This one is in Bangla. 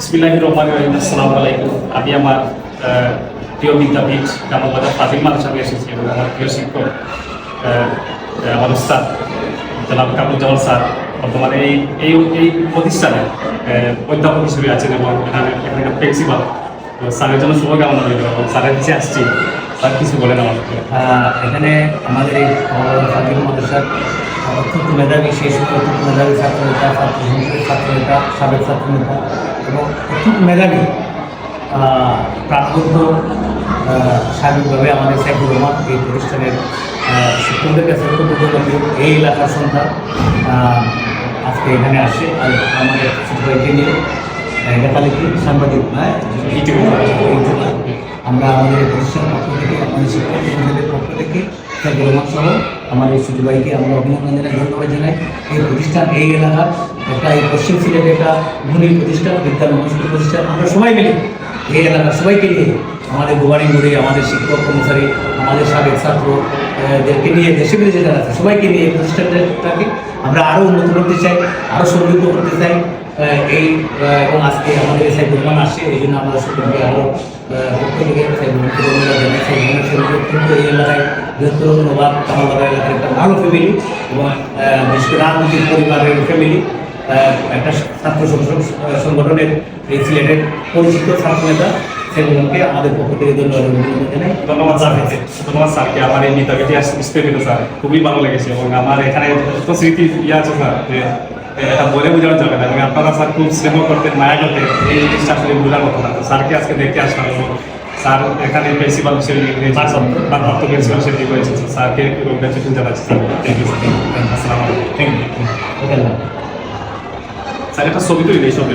বিসমিল্লাহ রহমান রহিম, আসসালামু আলাইকুম। আমি আমার প্রিয় বিদ্যাপীঠ জামালবাজার ফাজিল মাদ্রাসাতে এসেছি এবং আমার প্রিয় শিক্ষক আমার উস্তাদ, জনাব কামরুজ্জামান স্যার। বর্তমানে এই এই এই প্রতিষ্ঠানে অধ্যাপক হিসেবে আছেন এবং এখানে প্রিন্সিপাল স্যারের জন্য শুভকামনা রইল এবং স্যারের কাছে আসছি। স্যার কিছু বলেন আহ, এখানে আমাদের এই ফাতিল মাদ্রাসার অত্যন্ত মেধাবী সময় অত্যন্ত মেধাবী ছাত্রনেতা ছাত্র সংসদের ছাত্রনেতা সাবেক ছাত্রনেতা এবং অত্যন্ত মেধাবী আহ, সার্বিকভাবে আমাদের সাইফুর রহমান এই প্রতিষ্ঠানের শিক্ষকদের কাছে এই এলাকার সন্তান আজকে এখানে আসে আর আমাদের ছোট ভাইকে নিয়ে লেখালেখি সাংবাদিক হ্যাঁ? আমরা আমাদের এই প্রতিষ্ঠানের পক্ষ থেকে আমাদের শিক্ষক কর্মচারীদের পক্ষ থেকে রহমান সহ আমার এই ভাইকে আমরা অভিনন্দন জানাই ধন্যবাদ জানাই। এই প্রতিষ্ঠান এই এলাকার একটা এই পশ্চিম সিলেটের একটা গুণী প্রতিষ্ঠান বিদ্যার মনস্ক প্রতিষ্ঠান আমরা সবাই মিলে এই এলাকার সবাইকে নিয়ে আমাদের গোবারি মুড়ি আমাদের শিক্ষক কর্মচারী আমাদের সাবেক ছাত্র আহ, দেরকে নিয়ে দেশে বিদেশে যারা আছে সবাইকে নিয়ে এই প্রতিষ্ঠানটাকে আমরা আরও উন্নত করতে চাই আরও সমৃদ্ধ করতে চাই। এই এবং আজকে আমাদের সাইকুর রহমান আসছে, এই জন্য আমরা সকলকে আরও পক্ষ থেকে অত্যন্ত এই এলাকায় বৃহত্তর এলাকার একটা ভালো ফ্যামিলি এবং বিশেষ রাজনৈতিক পরিবারের ফ্যামিলি একটা ছাত্র সংগঠনের সিলেটের পরিচিত ছাত্র নেতা সেগুলোকে আমাদের পক্ষ থেকে ধন্যবাদ ধন্যবাদ স্যারকে আমার এই বিতর্কটি আসতে পেল স্যার। খুবই ভালো লেগেছে এবং আমার এখানে স্মৃতি ইয়ে আছে স্যার এটা বলে বোঝানো যাবে না। এবং আপনারা স্যার খুব স্নেহ করতেন মায়া করতেন এই জিনিসটা আসলে বোঝার মতো না। তো স্যারকে আজকে দেখতে আসলাম স্যার এখানে প্রিন্সিপাল হিসেবে ভারপ্রাপ্ত প্রিন্সিপাল হিসেবে নিয়োগ স্যারকে কংগ্রেচুলেশন জানাচ্ছি স্যার। থ্যাংক ইউ আসসালামু থ্যাংক ইউ স্যার একটা ছবি তৈরি এই ছবি